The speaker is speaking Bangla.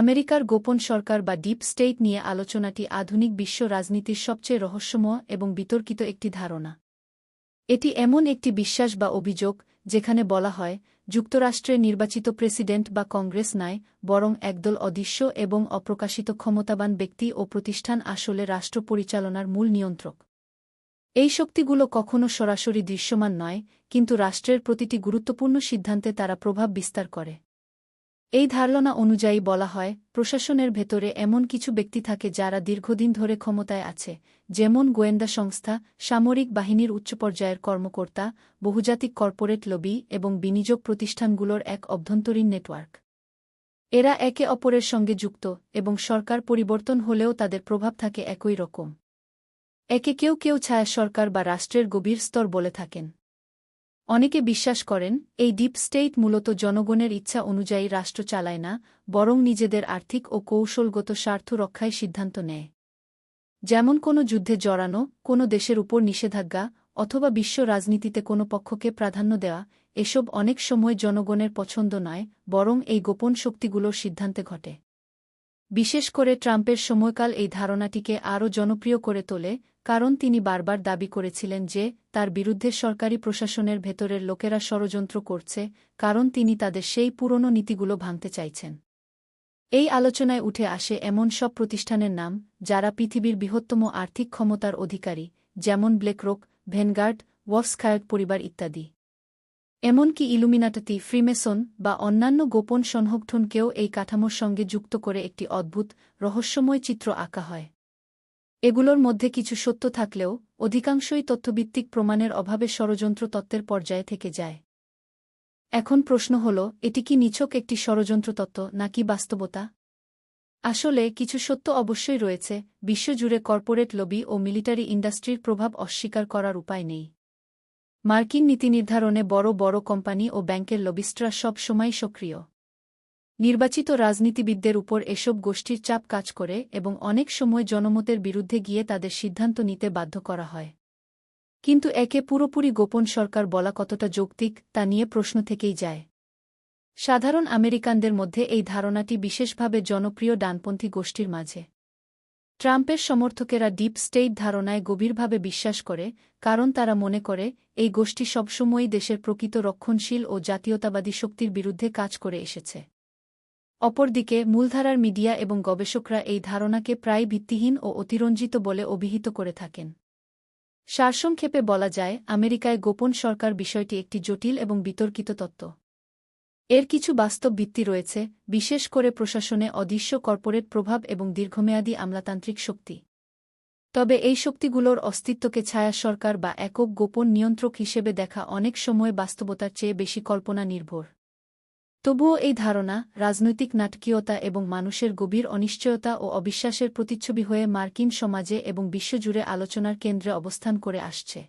আমেরিকার গোপন সরকার বা ডিপ স্টেট নিয়ে আলোচনাটি আধুনিক বিশ্ব রাজনীতির সবচেয়ে রহস্যময় এবং বিতর্কিত একটি ধারণা। এটি এমন একটি বিশ্বাস বা অভিযোগ, যেখানে বলা হয় যুক্তরাষ্ট্রের নির্বাচিত প্রেসিডেন্ট বা কংগ্রেস নয় বরং একদল অদৃশ্য এবং অপ্রকাশিত ক্ষমতাবান ব্যক্তি ও প্রতিষ্ঠান আসলে রাষ্ট্র পরিচালনার মূল নিয়ন্ত্রক। এই শক্তিগুলো কখনও সরাসরি দৃশ্যমান নয়, কিন্তু রাষ্ট্রের প্রতিটি গুরুত্বপূর্ণ সিদ্ধান্তে তারা প্রভাব বিস্তার করে। এই ধারণা অনুযায়ী বলা হয়, প্রশাসনের ভেতরে এমন কিছু ব্যক্তি থাকে যারা দীর্ঘদিন ধরে ক্ষমতায় আছে, যেমন গোয়েন্দা সংস্থা, সামরিক বাহিনীর উচ্চ পর্যায়ের কর্মকর্তা, বহুজাতিক কর্পোরেট লবি এবং বিনিয়োগ প্রতিষ্ঠানগুলোর এক অভ্যন্তরীণ নেটওয়ার্ক। এরা একে অপরের সঙ্গে যুক্ত এবং সরকার পরিবর্তন হলেও তাদের প্রভাব থাকে একই রকম। একে কেউ কেউ ছায়া সরকার বা রাষ্ট্রের গভীর স্তর বলে থাকেন। অনেকে বিশ্বাস করেন, এই ডিপ স্টেট মূলত জনগণের ইচ্ছা অনুযায়ী রাষ্ট্র চালায় না, বরং নিজেদের আর্থিক ও কৌশলগত স্বার্থ রক্ষায় সিদ্ধান্ত নেয়। যেমন কোনো যুদ্ধে জড়ানো, কোনো দেশের উপর নিষেধাজ্ঞা, অথবা বিশ্ব রাজনীতিতে কোনো পক্ষকে প্রাধান্য দেওয়া, এসব অনেক সময় জনগণের পছন্দ নয়, বরং এই গোপন শক্তিগুলোর সিদ্ধান্তে ঘটে। বিশেষ করে ট্রাম্পের সময়কাল এই ধারণাটিকে আরও জনপ্রিয় করে তোলে কারণ তিনি বারবার দাবি করেছিলেন যে, তার বিরুদ্ধে সরকারি প্রশাসনের ভেতরের লোকেরা ষড়যন্ত্র করছে, কারণ তিনি তাদের সেই পুরনো নীতিগুলো ভাঙতে চাইছেন। এই আলোচনায় উঠে আসে এমন সব প্রতিষ্ঠানের নাম, যারা পৃথিবীর বৃহত্তম আর্থিক ক্ষমতার অধিকারী, যেমন ব্লেকরোক ভেনগার্ড ওয়ার্সখায়ক পরিবার ইত্যাদি। এমনকি ইলুমিনাটাতি ফ্রিমেসন বা অন্যান্য গোপন সংগঠনকেও এই কাঠামোর সঙ্গে যুক্ত করে একটি অদ্ভুত, রহস্যময় চিত্র আঁকা হয়। এগুলোর মধ্যে কিছু সত্য থাকলেও, অধিকাংশই তথ্যভিত্তিক প্রমাণের অভাবে ষড়যন্ত্র তত্ত্বের পর্যায়ে থেকে যায়। এখন প্রশ্ন হল, এটি কি নিছক একটি ষড়যন্ত্র তত্ত্ব, নাকি বাস্তবতা? আসলে, কিছু সত্য অবশ্যই রয়েছে, বিশ্বজুড়ে কর্পোরেট লবি ও মিলিটারি ইন্ডাস্ট্রির প্রভাব অস্বীকার করার উপায় নেই। মার্কিন নীতি নির্ধারণে বড় বড় কোম্পানি ও ব্যাংকের লবিস্টরা সব সময় সক্রিয়। নির্বাচিত রাজনীতিবিদদের উপর এসব গোষ্ঠীর চাপ কাজ করে এবং অনেক সময় জনমতের বিরুদ্ধে গিয়ে তাদের সিদ্ধান্ত নিতে বাধ্য করা হয়। কিন্তু একে পুরোপুরি গোপন সরকার বলা কতটা যৌক্তিক, তা নিয়ে প্রশ্ন থেকেই যায়। সাধারণ আমেরিকানদের মধ্যে এই ধারণাটি বিশেষভাবে জনপ্রিয় ডানপন্থী গোষ্ঠীর মাঝে। ট্রাম্পের সমর্থকেরা ডিপ স্টেট ধারণায় গভীরভাবে বিশ্বাস করে, কারণ তারা মনে করে, এই গোষ্ঠী সবসময়ই দেশের প্রকৃত রক্ষণশীল ও জাতীয়তাবাদী শক্তির বিরুদ্ধে কাজ করে এসেছে। অপরদিকে মূলধারার মিডিয়া এবং গবেষকরা এই ধারণাকে প্রায় ভিত্তিহীন ও অতিরঞ্জিত বলে অভিহিত করে থাকেন। সারসংক্ষেপে বলা যায়, আমেরিকায় গোপন সরকার বিষয়টি একটি জটিল এবং বিতর্কিত তত্ত্ব। এর কিছু বাস্তব ভিত্তি রয়েছে, বিশেষ করে প্রশাসনে অদৃশ্য কর্পোরেট প্রভাব এবং দীর্ঘমেয়াদী আমলাতান্ত্রিক শক্তি। তবে এই শক্তিগুলোর অস্তিত্বকে ছায়া সরকার বা একক গোপন নিয়ন্ত্রক হিসেবে দেখা অনেক সময় বাস্তবতার চেয়ে বেশি কল্পনা নির্ভর। তবুও এই ধারণা রাজনৈতিক নাটকীয়তা এবং মানুষের গভীর অনিশ্চয়তা ও অবিশ্বাসের প্রতিচ্ছবি হয়ে মার্কিন সমাজে এবং বিশ্বজুড়ে আলোচনার কেন্দ্রে অবস্থান করে আসছে।